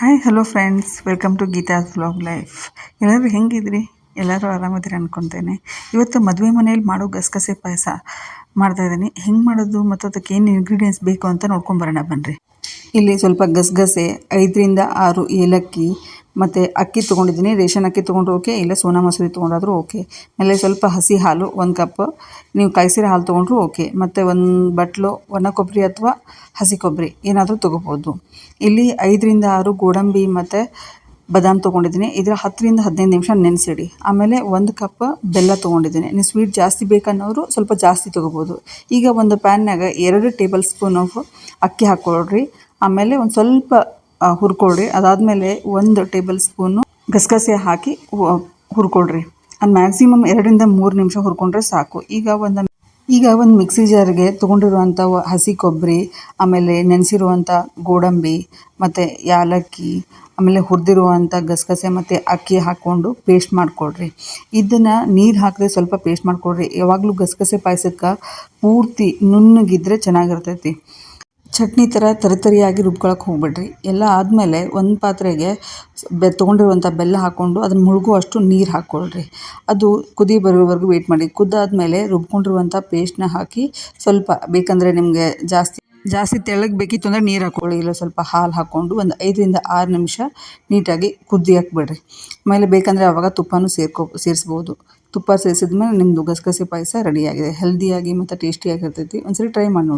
Hi hello friends welcome to Geetha's vlog life ಎಲ್ಲರೂ ಹೆಂಗಿದ್ರಿ? ಎಲ್ಲರೂ ಆರಾಮಿದ್ರಿ ಅನ್ಕೊತೇನೆ. ಇವತ್ತು ಮದುವೆ ಮನೆಯಲ್ಲಿ ಮಾಡೋ ಗಸಗಸೆ ಪಾಯಸ ಮಾಡ್ತಾಯಿದ್ದೀನಿ ಹೆಂಗೆ ಮಾಡೋದು ಮತ್ತು ಅದಕ್ಕೆ ಏನು ಇಂಗ್ರೀಡಿಯೆಂಟ್ಸ್ ಬೇಕು ಅಂತ ನೋಡ್ಕೊಂಬರೋಣ ಬನ್ನಿರಿ ಇಲ್ಲಿ ಸ್ವಲ್ಪ ಗಸಗಸೆ, ಐದರಿಂದ ಆರು ಏಲಕ್ಕಿ ಮತ್ತು ಅಕ್ಕಿ ತೊಗೊಂಡಿದ್ದೀನಿ, ರೇಷನ್ ಅಕ್ಕಿ ತೊಗೊಂಡ್ರು ಓಕೆ ಇಲ್ಲ ಸೋನಾ ಮಸೂರಿ ತೊಗೊಂಡಾದರೂ ಓಕೆ ಆಮೇಲೆ ಸ್ವಲ್ಪ ಹಸಿ ಹಾಲು, ಒಂದು ಕಪ್ ನೀವು ಕಾಯಿಸಿರೋ ಹಾಲು ತೊಗೊಂಡ್ರು ಓಕೆ ಮತ್ತು ಒಂದು ಬಟ್ಲು, ಒಣ ಕೊಬ್ಬರಿ ಅಥವಾ ಹಸಿ ಕೊಬ್ಬರಿ ಏನಾದರೂ ತೊಗೋಬೋದು. ಇಲ್ಲಿ ಐದರಿಂದ ಆರು ಗೋಡಂಬಿ ಮತ್ತು ಬದಾಮ್ ತೊಗೊಂಡಿದ್ದೀನಿ. ಇದರ ಹತ್ತರಿಂದ ಹದಿನೈದು ನಿಮಿಷ ನೆನೆಸಿಡಿ. ಆಮೇಲೆ ಒಂದು ಕಪ್ ಬೆಲ್ಲ ತೊಗೊಂಡಿದ್ದೀನಿ. ನೀವು ಸ್ವೀಟ್ ಜಾಸ್ತಿ ಬೇಕನ್ನೋರು ಸ್ವಲ್ಪ ಜಾಸ್ತಿ ತೊಗೋಬೋದು. ಈಗ ಒಂದು ಪ್ಯಾನ್ನಾಗ ಎರಡು ಟೇಬಲ್ ಸ್ಪೂನ್ ಆಫ್ ಅಕ್ಕಿ ಹಾಕ್ಕೊಳ್ರಿ. ಆಮೇಲೆ ಒಂದು ಸ್ವಲ್ಪ ಹುರ್ಕೊಳ್ರಿ. ಅದಾದಮೇಲೆ ಒಂದು ಟೇಬಲ್ ಸ್ಪೂನು ಗಸಗಸೆ ಹಾಕಿ ಹುರ್ಕೊಳ್ರಿ. ಅದು ಮ್ಯಾಕ್ಸಿಮಮ್ ಎರಡರಿಂದ ಮೂರು ನಿಮಿಷ ಹುರ್ಕೊಂಡ್ರೆ ಸಾಕು. ಈಗ ಒಂದು ಈಗ ಒಂದು ಮಿಕ್ಸಿ ಜಾರ್ಗೆ ತೊಗೊಂಡಿರುವಂಥ ಹಸಿ ಕೊಬ್ಬರಿ ಆಮೇಲೆ ನೆನೆಸಿರುವಂಥ ಗೋಡಂಬಿ, ಮತ್ತು ಯಾಲಕ್ಕಿ, ಆಮೇಲೆ ಹುರಿದಿರುವಂಥ ಗಸಗಸೆ ಮತ್ತು ಅಕ್ಕಿ ಹಾಕ್ಕೊಂಡು ಪೇಸ್ಟ್ ಮಾಡಿಕೊಡ್ರಿ ಇದನ್ನು ನೀರು ಹಾಕದೆ ಸ್ವಲ್ಪ ಪೇಸ್ಟ್ ಮಾಡಿಕೊಡ್ರಿ ಯಾವಾಗಲೂ ಗಸಗಸೆ ಪಾಯಸಕ್ಕೆ ಪೂರ್ತಿ ನುಣ್ಣಗಿದ್ರೆ ಚೆನ್ನಾಗಿರ್ತೈತಿ. ಚಟ್ನಿ ಥರ ತರಿತರಿಯಾಗಿ ರುಬ್ಕೊಳಕ್ಕೆ ಹೋಗ್ಬೇಡ್ರಿ. ಎಲ್ಲ ಆದಮೇಲೆ ಒಂದು ಪಾತ್ರೆಗೆ ಬೆ ತೊಗೊಂಡಿರುವಂಥ ಬೆಲ್ಲ ಹಾಕ್ಕೊಂಡು ಅದನ್ನು ಮುಳುಗುವಷ್ಟು ನೀರು ಹಾಕ್ಕೊಳ್ರಿ. ಅದು ಕುದಿ ಬರೋವರೆಗೂ ವೆಯ್ಟ್ ಮಾಡಿ. ಕುದ್ದಾದ್ಮೇಲೆ ರುಬ್ಕೊಂಡಿರುವಂಥ ಪೇಸ್ಟ್ನ ಹಾಕಿ ಸ್ವಲ್ಪ ಬೇಕಂದರೆ ನಿಮಗೆ ಜಾಸ್ತಿ ಜಾಸ್ತಿ ತೆಳ್ಳಗೆ ಬೇಕಿತ್ತು ಅಂದರೆ ನೀರು ಹಾಕ್ಕೊಳ್ಳಿ ಇಲ್ಲ ಸ್ವಲ್ಪ ಹಾಲು ಹಾಕ್ಕೊಂಡು ಒಂದು ಐದರಿಂದ ಆರು ನಿಮಿಷ ನೀಟಾಗಿ ಕುದ್ದಿ ಹಾಕ್ಬಿಡ್ರಿ. ಆಮೇಲೆ ಬೇಕಂದರೆ ಆವಾಗ ತುಪ್ಪನೂ ಸೇರ್ಕೊ, ಸೇರಿಸ್ಬೋದು. ತುಪ್ಪ ಸೇರಿಸಿದ್ಮೇಲೆ ನಿಮ್ಮದು ಗಸಗಸೆ ಪಾಯಸ ರೆಡಿಯಾಗಿದೆ ಹೆಲ್ದಿಯಾಗಿ ಮತ್ತು ಟೇಸ್ಟಿಯಾಗಿರ್ತೈತಿ ಒಂದ್ಸರಿ ಟ್ರೈ ಮಾಡಿ ನೋಡಿ